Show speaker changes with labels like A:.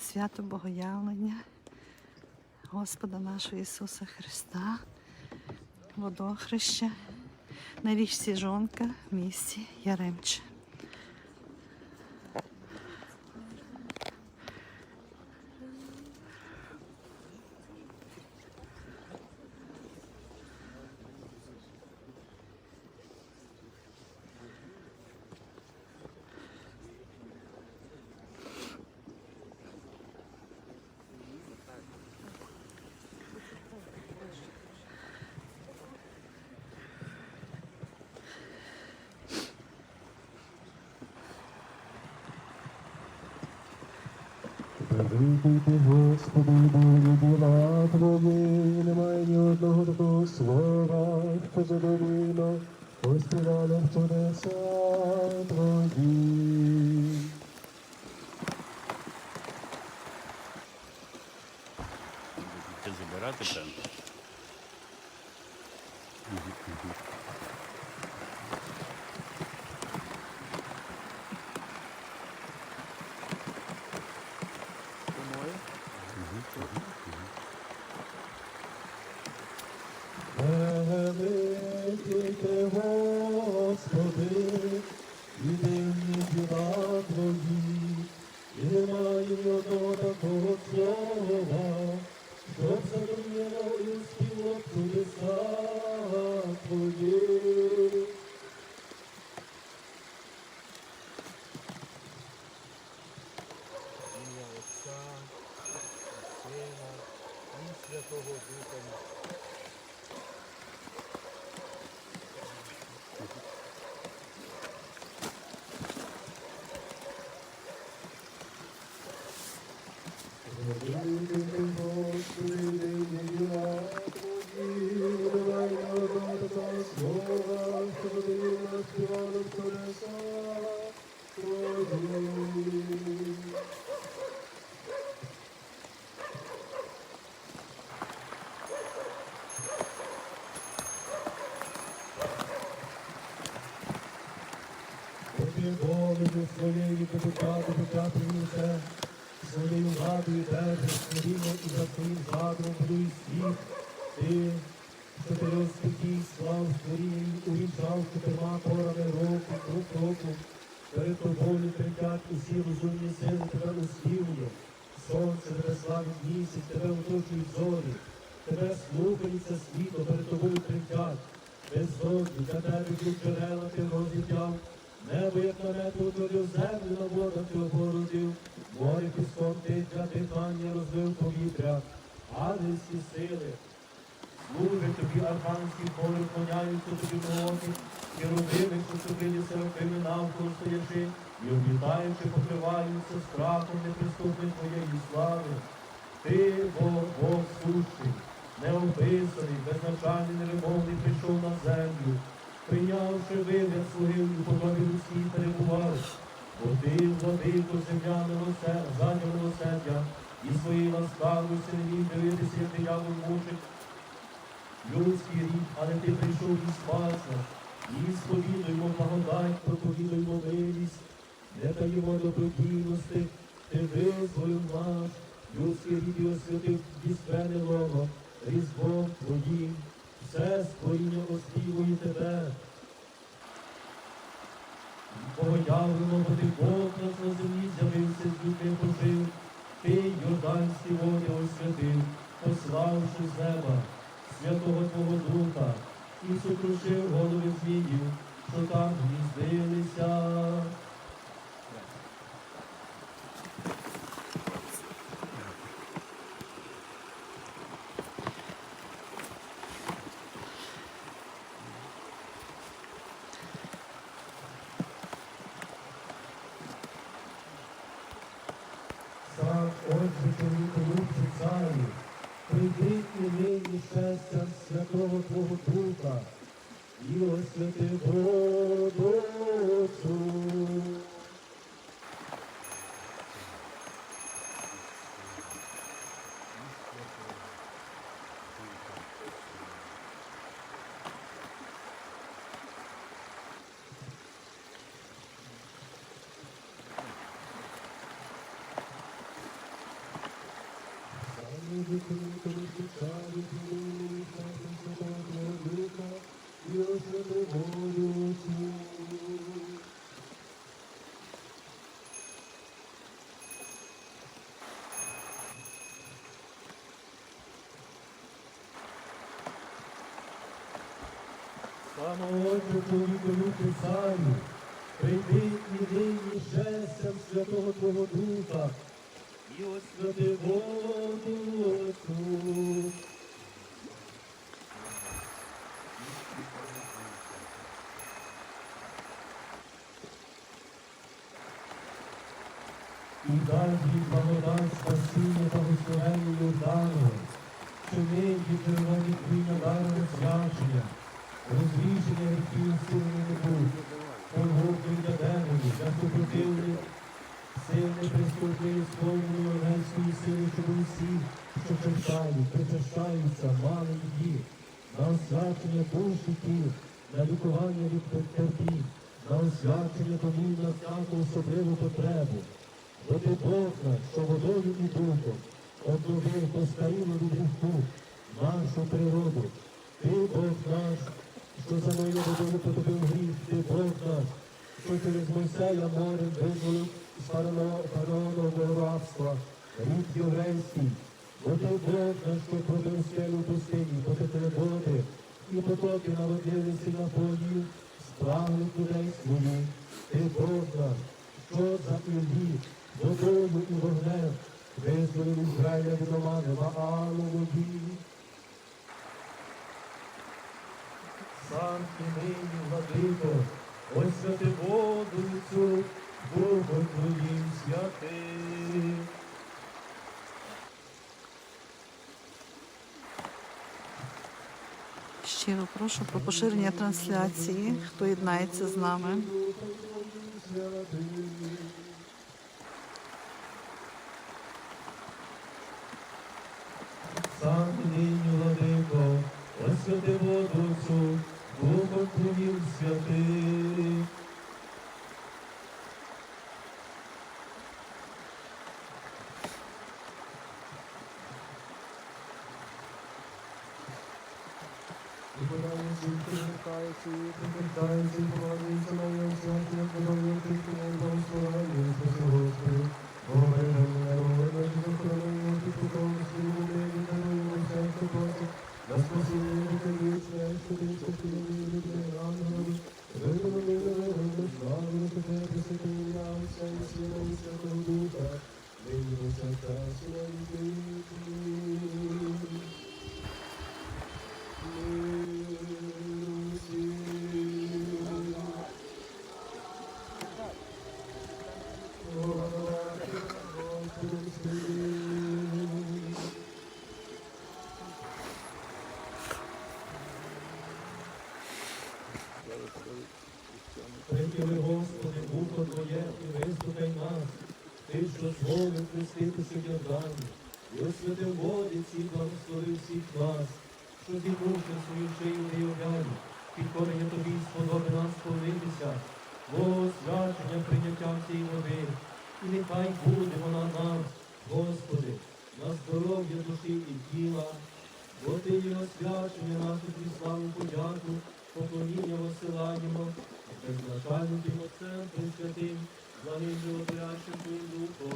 A: свято Богоявлення Господа нашого Ісуса Христа, водохреща на річці Жонка в місті Яремче.
B: Великий Господи, Боже діла Твої, немає ні одного такого слова, що задовільно поспівали чудеса Твої.
C: Ти забирати певно.
B: Великий ти, Господи, і дивні діла Твої, і немає ні одного такого слова, щоб задовільно і спіло чудеса Твої.
D: ім'я Отця, Сина, і Святого Духа.
B: Тобі волею своєю депутати початимуся, своєю владою держиш своїми і за своїм задумом будуй світ. Ти, що ти розпитій слав створінь, увінчав чотирма порами року, друг року. Перед тобою тремтять усі розумні сили, тебе услівує. Сонце тебе славить місяць, тебе оточують зорі. Тебе слухаються світло, перед тобою тремтять. Бездонні, для тебе тут джерела ти розіб'яв. Небо, як намету, утворив землю на водах ти опородив. Море піском ти для дихання розбив повітря. Ангельські сили, служать тобі архангельські хори, вклоняються тобі ноги, і родини, що ступили серафими навколо стоячи, і облітаючи, покриваються страхом неприступної твоєї слави. Ти, Бог, Бог сущий, неописаний, безначальний, невимовний, прийшов на землю, прийнявши вигляд слуги у подобі людській перебував, бо ти, владико, земля милосердя, задня милосердя, і своєї не дивитися, як диявол мучить, людський рід, але ти прийшов і спас нас, і сповідуємо благодать, проповідуємо милість, не таїмо добродійності, ти визволив наш, людський рід і освятив діскрене лоно, різдвом твоїм, все створіння оспівує тебе. Богоявлено, бо ти Бог нас на землі води пославши з неба святого Твого Духа, і сокрушив голови зміїв, що там гніздилися. Отже чоловіку любчий царю, прийди і нині щастя святого Твого Духа, і освяти Богородицю. Духові Царю, Самого чоловікові Царю, прийди і нині жестям Святого Твого Духа, і освяти воду Отцу. І дай їй благодать спасіння та благословення Йордану, що нині джерело твоє дарне свячення, розвішення гріхів сильно не будь, погублення демонів, для супротивних, сильне прискорбний сповненої оренської сили, щоб усі, що читають, причащаються, мали її, на освячення тіл, на лікування від терпінь, на освячення тому на всяку особливу потребу. Бо ти Бог що водою і духом обновив постарілу від гріху нашу природу. Ти Бог наш, що за мою водою потопив гріх, ти Бог наш, що через Мойсея морем визволив з фараонового рабства, рід єврейський. Бо ти Бог наш, що пробив скелю пустині, потекли води, і потоки наводилися на подію, спрагли людей свої. Ти Бог наш, що за Іллі, водою і вогнем, визволив Ізраїля від омани Ваалової. Сам і нині, владико, освяти воду цю, Богом Твоїм святим.
A: Щиро прошу про поширення трансляції, хто єднається з нами.
B: Сам нині, владико, освяти воду цю, Богом Твоїм святим. Що ти Господи, вухо Твоє і вислухай нас, Ти, що зголив хреститися в Йордані, і освятив воді ці, благословив всіх нас, що зімувши свою шию Йордані, підкорення Тобі сподоби нас сповнитися, Бо свячення прийняття цієї води, і нехай буде вона нам, Господи, на здоров'я душі і тіла, бо Ти є освячення тобі славу подяку, поклоніння посилаємо, безначальним Тим Отцем Пресвятим, за ним животворящим Твоїм Духом,